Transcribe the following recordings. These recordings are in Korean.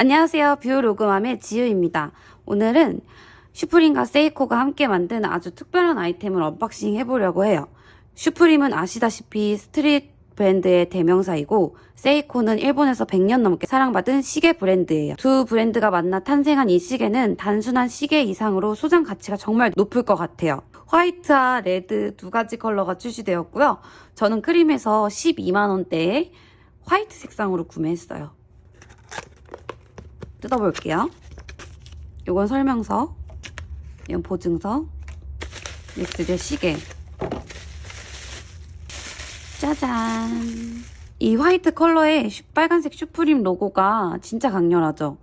안녕하세요. 뷰 로그맘의 지유입니다. 오늘은 슈프림과 세이코가 함께 만든 아주 특별한 아이템을 언박싱 해보려고 해요. 슈프림은 아시다시피 스트릿 브랜드의 대명사이고 세이코는 일본에서 100년 넘게 사랑받은 시계 브랜드예요. 두 브랜드가 만나 탄생한 이 시계는 단순한 시계 이상으로 소장 가치가 정말 높을 것 같아요. 화이트와 레드 두 가지 컬러가 출시되었고요. 저는 크림에서 12만원대에 화이트 색상으로 구매했어요. 뜯어볼게요. 이건 설명서, 이건 보증서, 이 드디어 시계. 짜잔. 이 화이트 컬러의 슈- 빨간색 슈프림 로고가 진짜 강렬하죠.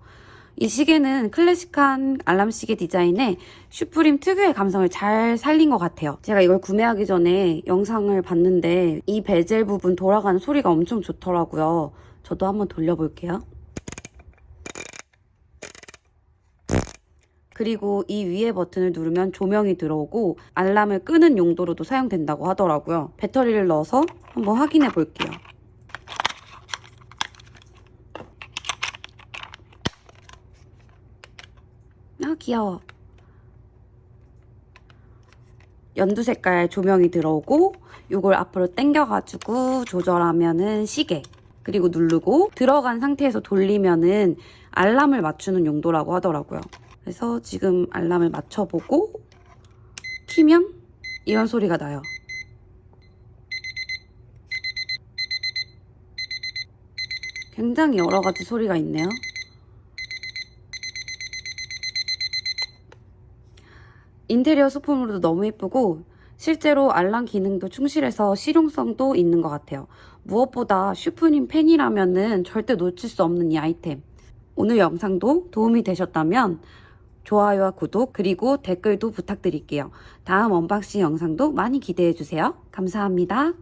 이 시계는 클래식한 알람 시계 디자인에 슈프림 특유의 감성을 잘 살린 것 같아요. 제가 이걸 구매하기 전에 영상을 봤는데 이 베젤 부분 돌아가는 소리가 엄청 좋더라고요. 저도 한번 돌려볼게요. 그리고 이 위에 버튼을 누르면 조명이 들어오고 알람을 끄는 용도로도 사용된다고 하더라고요. 배터리를 넣어서 한번 확인해 볼게요. 아, 귀여워. 연두 색깔 조명이 들어오고 이걸 앞으로 당겨가지고 조절하면은 시계 그리고 누르고 들어간 상태에서 돌리면은 알람을 맞추는 용도라고 하더라고요. 그래서 지금 알람을 맞춰보고 키면 이런 소리가 나요. 굉장히 여러 가지 소리가 있네요. 인테리어 소품으로도 너무 예쁘고 실제로 알람 기능도 충실해서 실용성도 있는 것 같아요. 무엇보다 슈프림 팬이라면은 절대 놓칠 수 없는 이 아이템. 오늘 영상도 도움이 되셨다면 좋아요와 구독 그리고 댓글도 부탁드릴게요. 다음 언박싱 영상도 많이 기대해 주세요. 감사합니다.